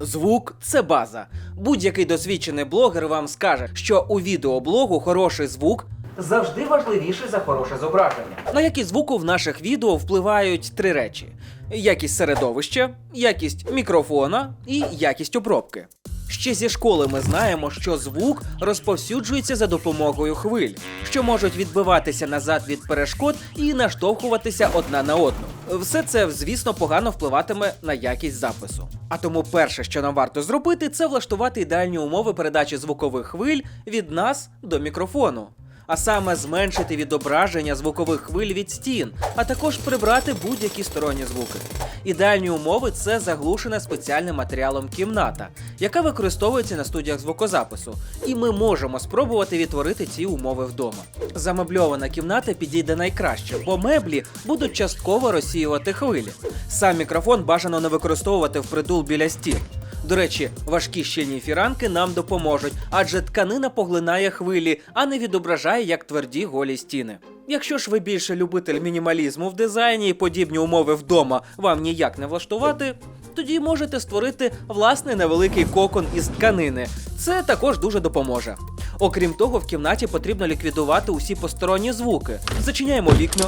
Звук це база. Будь-який досвідчений блогер вам скаже, що у відеоблогу хороший звук завжди важливіший за хороше зображення. На якість звуку в наших відео впливають три речі: якість середовища, якість мікрофона і якість обробки. Ще зі школи ми знаємо, що звук розповсюджується за допомогою хвиль, що можуть відбиватися назад від перешкод і наштовхуватися одна на одну. Все це, звісно, погано впливатиме на якість запису. А тому перше, що нам варто зробити, це влаштувати ідеальні умови передачі звукових хвиль від нас до мікрофону. А саме зменшити відображення звукових хвиль від стін, а також прибрати будь-які сторонні звуки. Ідеальні умови це заглушена спеціальним матеріалом кімната, яка використовується на студіях звукозапису, і ми можемо спробувати відтворити ці умови вдома. Замебльована кімната підійде найкраще, бо меблі будуть частково розсіювати хвилі. Сам мікрофон бажано не використовувати впритул біля стін. До речі, важкі щільні фіранки нам допоможуть, адже тканина поглинає хвилі, а не відображає як тверді голі стіни. Якщо ж ви більше любитель мінімалізму в дизайні і подібні умови вдома вам ніяк не влаштувати, тоді можете створити власний невеликий кокон із тканини. Це також дуже допоможе. Окрім того, в кімнаті потрібно ліквідувати усі посторонні звуки. Зачиняємо вікна,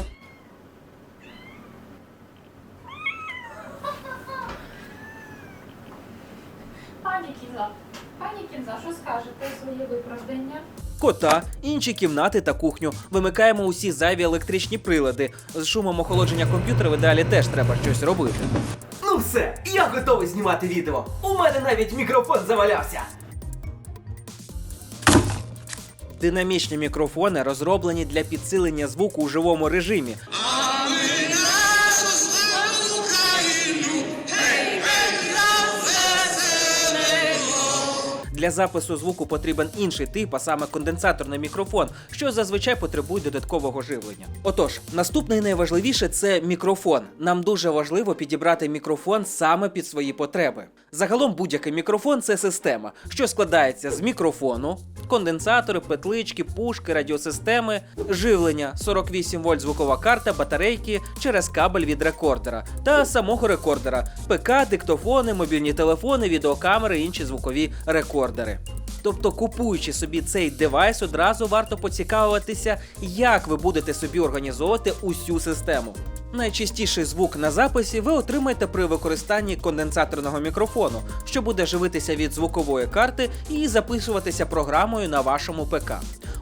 скажете своє виправдання? кота, інші кімнати та кухню. Вимикаємо усі зайві електричні прилади. З шумом охолодження комп'ютера в ідеалі теж треба щось робити. Ну все, я готовий знімати відео. У мене навіть мікрофон завалявся. Динамічні мікрофони розроблені для підсилення звуку у живому режимі. Для запису звуку потрібен інший тип, а саме конденсаторний мікрофон, що зазвичай потребує додаткового живлення. Отож, наступне і найважливіше це мікрофон. Нам дуже важливо підібрати мікрофон саме під свої потреби. Загалом будь-який мікрофон це система, що складається з мікрофону, конденсатори, петлички, пушки, радіосистеми, живлення, 48 вольт звукова карта, батарейки через кабель від рекордера та самого рекордера, ПК, диктофони, мобільні телефони, відеокамери, інші звукові рекордери. Тобто, купуючи собі цей девайс, одразу варто поцікавитися, як ви будете собі організовувати усю систему. Найчастіший звук на записі ви отримаєте при використанні конденсаторного мікрофону, що буде живитися від звукової карти і записуватися програмою на вашому ПК.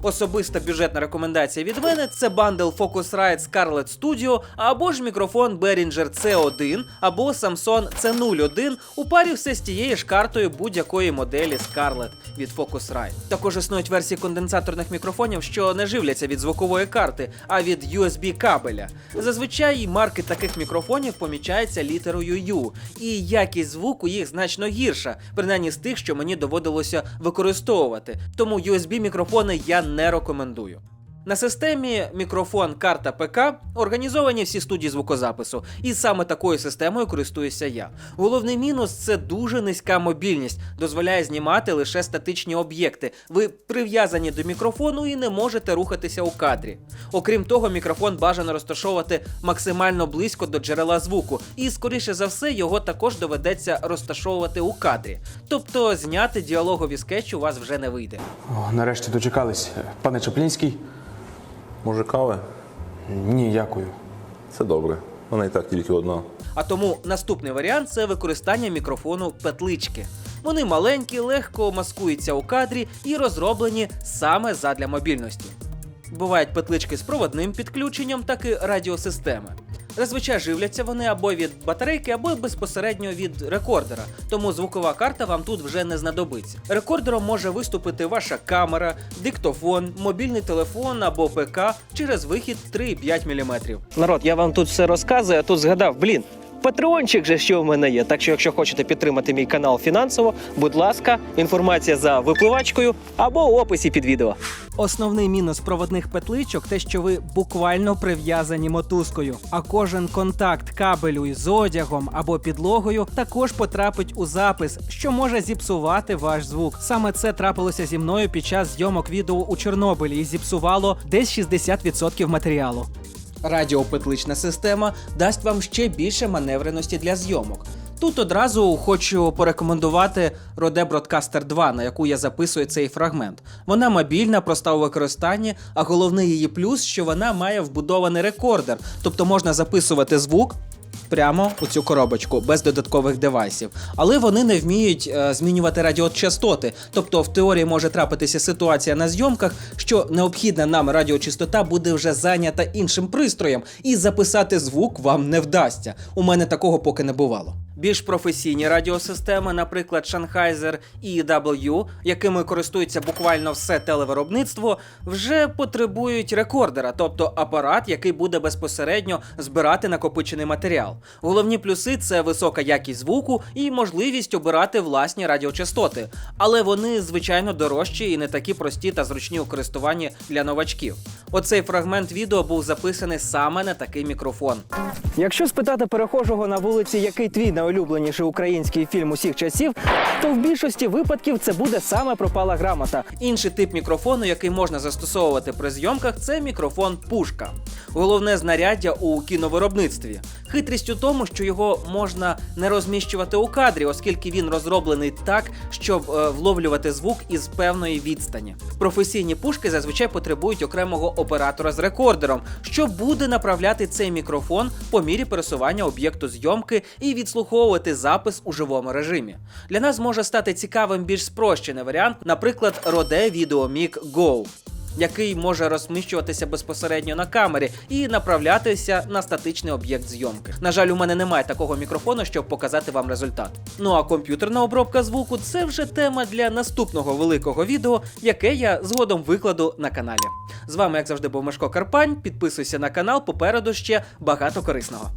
Особиста бюджетна рекомендація від мене це бандл Focusrite Scarlett Studio або ж мікрофон Behringer C1 або Samsung C01 у парі все з тією ж картою будь-якої моделі Scarlett від Focusrite. Також існують версії конденсаторних мікрофонів, що не живляться від звукової карти, а від USB кабеля. Зазвичай марки таких мікрофонів помічаються літерою U, і якість звуку їх значно гірша, принаймні з тих, що мені доводилося використовувати. Тому USB мікрофони я не рекомендую. На системі мікрофон карта ПК організовані всі студії звукозапису, і саме такою системою користуюся я. Головний мінус це дуже низька мобільність, дозволяє знімати лише статичні об'єкти. Ви прив'язані до мікрофону і не можете рухатися у кадрі. Окрім того, мікрофон бажано розташовувати максимально близько до джерела звуку, і скоріше за все його також доведеться розташовувати у кадрі. Тобто зняти діалогові скетчі у вас вже не вийде. О, нарешті дочекались. Пане Чаплінський? Може, кави? Ні, дякую. Це добре. Вона і так тільки одна. А тому наступний варіант це використання мікрофону петлички. Вони маленькі, легко маскуються у кадрі і розроблені саме задля мобільності. Бувають петлички з проводним підключенням, так і радіосистеми. Зазвичай живляться вони або від батарейки, або безпосередньо від рекордера, тому звукова карта вам тут вже не знадобиться. Рекордером може виступити ваша камера, диктофон, мобільний телефон або ПК через вихід 3,5 мм. Народ, я вам тут все розказую, а тут згадав, блін. Патреончик же що в мене є. Так що, якщо хочете підтримати мій канал фінансово, будь ласка, інформація за випливачкою або у описі під відео. Основний мінус проводних петличок те, що ви буквально прив'язані мотузкою, а кожен контакт кабелю із одягом або підлогою також потрапить у запис, що може зіпсувати ваш звук. Саме це трапилося зі мною під час зйомок відео у Чорнобилі і зіпсувало десь 60% матеріалу. Радіопетлична система дасть вам ще більше маневреності для зйомок. Тут одразу хочу порекомендувати Rode Broadcaster 2, на яку я записую цей фрагмент. Вона мобільна, проста у використанні, а головний її плюс, що вона має вбудований рекордер, тобто можна записувати звук. Прямо у цю коробочку без додаткових девайсів, але вони не вміють е, змінювати радіочастоти. Тобто, в теорії може трапитися ситуація на зйомках, що необхідна нам радіочастота буде вже зайнята іншим пристроєм, і записати звук вам не вдасться. У мене такого поки не бувало. Більш професійні радіосистеми, наприклад, Sennheiser EW, якими користується буквально все телевиробництво, вже потребують рекордера, тобто апарат, який буде безпосередньо збирати накопичений матеріал. Головні плюси це висока якість звуку і можливість обирати власні радіочастоти, але вони звичайно дорожчі і не такі прості та зручні у користуванні для новачків. Оцей фрагмент відео був записаний саме на такий мікрофон. Якщо спитати перехожого на вулиці, який твій найулюбленіший український фільм усіх часів, то в більшості випадків це буде саме пропала грамота. Інший тип мікрофону, який можна застосовувати при зйомках, це мікрофон пушка. Головне знаряддя у кіновиробництві. Хитрість у тому, що його можна не розміщувати у кадрі, оскільки він розроблений так, щоб е, вловлювати звук із певної відстані. Професійні пушки зазвичай потребують окремого оператора з рекордером, що буде направляти цей мікрофон по мірі пересування об'єкту зйомки і відслуховувати запис у живому режимі. Для нас може стати цікавим більш спрощений варіант, наприклад, Rode VideoMic Go який може розміщуватися безпосередньо на камері і направлятися на статичний об'єкт зйомки. На жаль, у мене немає такого мікрофону, щоб показати вам результат. Ну а комп'ютерна обробка звуку це вже тема для наступного великого відео, яке я згодом викладу на каналі. З вами, як завжди, був Мешко Карпань. Підписуйся на канал, попереду ще багато корисного.